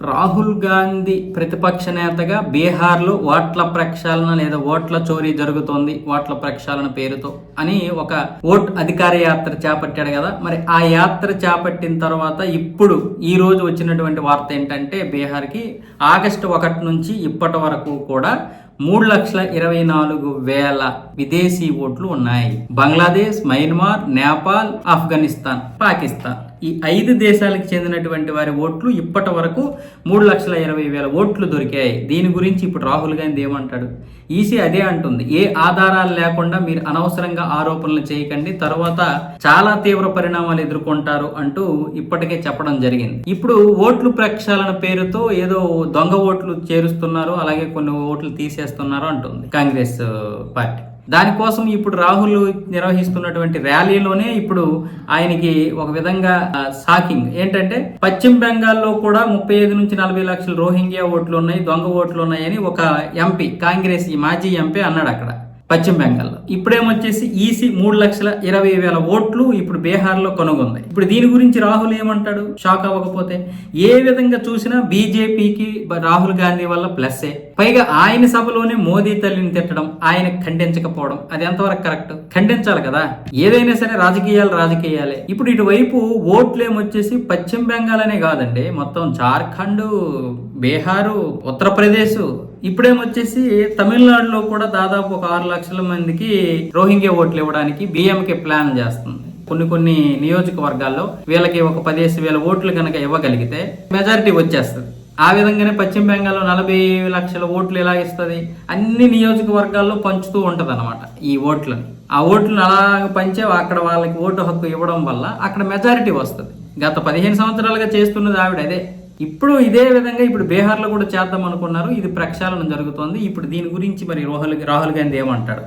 రాహుల్ గాంధీ ప్రతిపక్ష నేతగా బీహార్లో ఓట్ల ప్రక్షాళన లేదా ఓట్ల చోరీ జరుగుతోంది ఓట్ల ప్రక్షాళన పేరుతో అని ఒక ఓట్ అధికార యాత్ర చేపట్టాడు కదా. మరి ఆ యాత్ర చేపట్టిన తర్వాత ఇప్పుడు ఈ రోజు వచ్చినటువంటి వార్త ఏంటంటే బీహార్కి ఆగస్టు ఒకటి నుంచి ఇప్పటి వరకు కూడా మూడు లక్షల ఇరవై నాలుగు వేల విదేశీ ఓట్లు ఉన్నాయి. బంగ్లాదేశ్ మయన్మార్ నేపాల్ ఆఫ్ఘనిస్తాన్ పాకిస్తాన్. ఈ ఐదు దేశాలకు చెందినటువంటి వారి ఓట్లు ఇప్పటి వరకు మూడు లక్షల ఇరవై వేల ఓట్లు దొరికాయి. దీని గురించి ఇప్పుడు రాహుల్ గాంధీ ఏమంటాడు? ఈసీ అదే అంటుంది. ఏ ఆధారాలు లేకుండా మీరు అనవసరంగా ఆరోపణలు చేయకండి తర్వాత చాలా తీవ్ర పరిణామాలు ఎదుర్కొంటారు అంటూ ఇప్పటికే చెప్పడం జరిగింది. ఇప్పుడు ఓట్లు ప్రక్షాళన పేరుతో ఏదో దొంగ ఓట్లు చేరుస్తున్నారు అలాగే కొన్ని ఓట్లు తీసేస్తున్నారు అంటుంది కాంగ్రెస్ పార్టీ. దానికోసం ఇప్పుడు రాహుల్ నిర్వహిస్తున్నటువంటి ర్యాలీలోనే ఇప్పుడు ఆయనకి ఒక విధంగా షాకింగ్. ఏంటంటే పశ్చిమ బెంగాల్లో కూడా ముప్పై ఐదు నుంచి నలభై లక్షల రోహింగ్యా ఓట్లు ఉన్నాయి దొంగ ఓట్లు ఉన్నాయని ఒక ఎంపీ కాంగ్రెస్ ఈ మాజీ ఎంపీ అన్నాడు అక్కడ. పశ్చిమ బెంగాల్లో. ఇప్పుడేమొచ్చేసి ఈసీ మూడు లక్షల ఇరవై వేల ఓట్లు ఇప్పుడు బీహార్లో కొనుగొంది. ఇప్పుడు దీని గురించి రాహుల్ ఏమంటాడు? షాక్ అవ్వకపోతే. ఏ విధంగా చూసినా బీజేపీకి రాహుల్ గాంధీ వల్ల ప్లస్సే. పైగా ఆయన సభలోనే మోదీ తల్లిని తిట్టడం ఆయన ఖండించకపోవడం అది ఎంతవరకు కరెక్ట్? ఖండించాలి కదా. ఏదైనా సరే రాజకీయాలు రాజకీయాలే. ఇప్పుడు ఇటువైపు ఓట్లు ఏమొచ్చేసి పశ్చిమ బెంగాల్ అనే కాదండి మొత్తం జార్ఖండ్ బీహారు ఉత్తరప్రదేశ్ ఇప్పుడేమొచ్చేసి తమిళనాడులో కూడా దాదాపు ఒక ఆరు లక్షల మందికి రోహింగ్యా ఓట్లు ఇవ్వడానికి బిఎంకే ప్లాన్ చేస్తుంది. కొన్ని కొన్ని నియోజకవర్గాల్లో వీళ్ళకి ఒక పదిహేను వేల ఓట్లు కనుక ఇవ్వగలిగితే మెజారిటీ వచ్చేస్తుంది. ఆ విధంగానే పశ్చిమ బెంగాల్లో నలభై లక్షల ఓట్లు ఎలా ఇస్తుంది? అన్ని నియోజకవర్గాల్లో పంచుతూ ఉంటుంది అనమాట ఈ ఓట్లను. ఆ ఓట్లను అలాగ పంచే అక్కడ వాళ్ళకి ఓటు హక్కు ఇవ్వడం వల్ల అక్కడ మెజారిటీ వస్తుంది. గత పదిహేను సంవత్సరాలుగా చేస్తున్నది ఆవిడ అదే. ఇప్పుడు ఇదే విధంగా ఇప్పుడు బీహార్లో కూడా చేద్దాం అనుకున్నారు. ఇది ప్రక్షాళన జరుగుతోంది. ఇప్పుడు దీని గురించి మరి రాహుల్ రాహుల్ గాంధీ ఏమంటాడు?